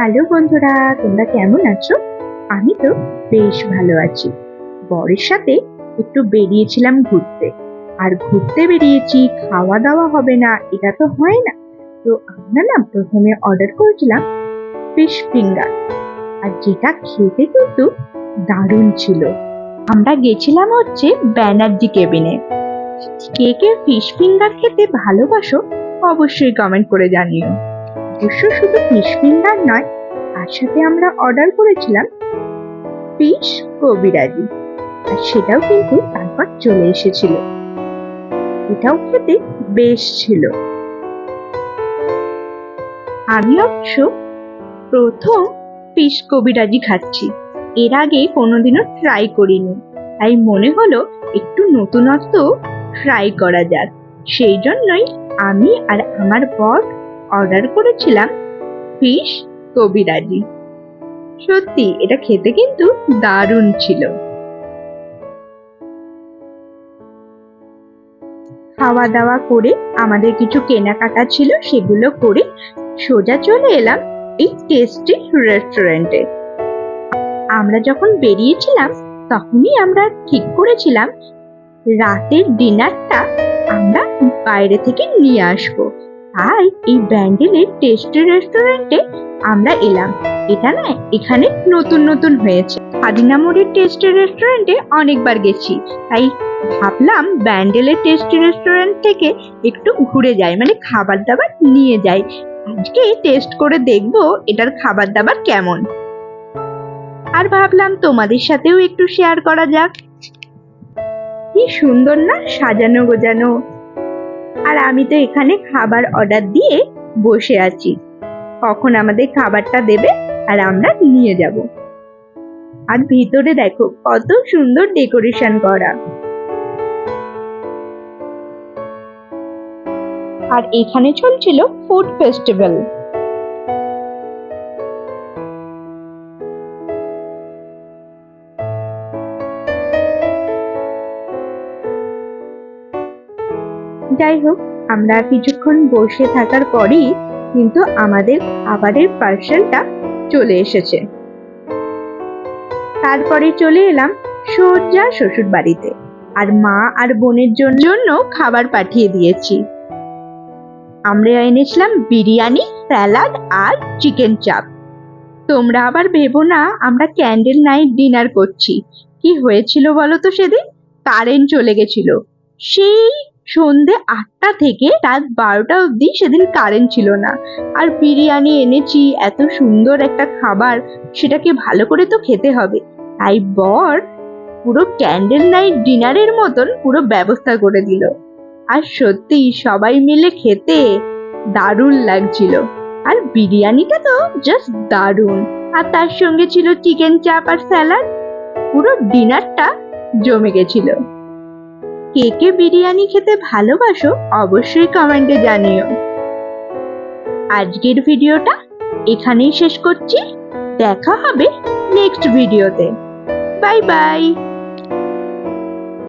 Hello বন্ধুরা, তোমরা কেমন আছো? আমি তো বেশ ভালো আছি। বরের সাথে একটু বেরিয়েছিলাম ঘুরতে। আর ঘুরতে বেরিয়েছি খাওয়া দাওয়া হবে না, এটা তো হয় না। তো আমরা না প্রথমে অর্ডার করেছিলাম ফিশ ফিঙ্গার আর যেটা খেতে কিন্তু দারুণ ছিল। আমরা গেছিলাম হচ্ছে ব্যানার্জি কেবিনে কে কে ফিশ ফিঙ্গার খেতে ভালোবাসো, অবশ্যই কমেন্ট করে জানিও। অবশ্য শুধু ফিশ ফিঙ্গার নয়, তার সাথে আমরা অর্ডার করেছিলাম ফিশ কবিরাজি। আর সেটাও কিন্তু তারপর চলে এসেছিল। এটাও খেতে বেশ ছিল। আমি অবশ্য প্রথম ফিশ কবিরাজি খাচ্ছি। এর আগে কোনোদিনও ট্রাই করিনি। তাই মনে হলো একটু নতুনত্ব ট্রাই করা যাক। সেই জন্যই আমি আর আমার বর অর্ডার করেছিলাম। ফিশ কবিরাজি সত্যি, এটা খেতে কিন্তু দারুণ ছিল। খাওয়া দাওয়া করে আমাদের কিছু কেনাকাটা ছিল, সেগুলো করে সোজা চলে এলাম এই টেস্টি রেস্টুরেন্টে আমরা যখন বেরিয়েছিলাম, তখনই আমরা ঠিক করেছিলাম, রাতের ডিনারটা আমরা বাইরে থেকে নিয়ে আসব। তাই এই ব্যান্ডেলের টেস্টি রেস্টুরেন্টে আমরা এলাম। এটা না এখানে নতুন নতুন হয়েছে। আদিনামুড়ির টেস্টি রেস্টুরেন্টে অনেকবার গেছি। তাই ভাবলাম ব্যান্ডেলের টেস্টি রেস্টুরেন্ট থেকে একটু ঘুরে যাই মানে খাবার দাবার নিয়ে যাই। আজকে টেস্ট করে দেখব এটার খাবার দাবার কেমন। আর ভাবলাম তোমাদের সাথেও একটু শেয়ার করা যাক। কি সুন্দর না সাজানো গোজানো আর আমি তো এখানে খাবার অর্ডার দিয়ে বসে আছি। কখন আমাদের খাবারটা দেবে আর আমরা নিয়ে যাব। আর ভিতরে দেখো, কত সুন্দর ডেকোরেশন করা। আর এখানে চলছিল ফুড ফেস্টিভ্যাল যাই হোক আমরা কিছুক্ষণ বসে থাকার পরেই কিন্তু আমাদের খাবারের পার্সেলটা চলে এসেছে। তারপরে চলে এলাম সোজা শ্বশুর বাড়িতে আর মা আর বোনের জন্য খাবার পাঠিয়ে দিয়েছি। আমরা এনেছিলাম বিরিয়ানি, স্যালাড আর চিকেন চাপ। তোমরা আবার ভেবো না আমরা ক্যান্ডেল নাইট ডিনার করছি। কি হয়েছিল বলো তো সেদিন? কারেন্ট চলে গেছিল। সেই সন্ধে আটটা থেকে রাত বারোটা অবধি সেদিন কারেন্ট ছিল না। আর বিরিয়ানি এনেছি, এত সুন্দর একটা খাবার, সেটাকে ভালো করে তো খেতে হবে। তাই বর পুরো ক্যান্ডেল নাইট ডিনারের মতন পুরো ব্যবস্থা করে দিল। আর সত্যি সবাই মিলে খেতে দারুণ লাগছিল। আর বিরিয়ানিটা তো জাস্ট দারুণ। আর তার সঙ্গে ছিল চিকেন চাপ আর স্যালাড পুরো ডিনারটা জমে গেছিল। কে কে বিরিয়ানি খেতে ভালোবাসো, অবশ্যই কমেন্টে জানিও। আজকের ভিডিওটা এখানেই শেষ করছি। দেখা হবে নেক্সট ভিডিওতে বাই বাই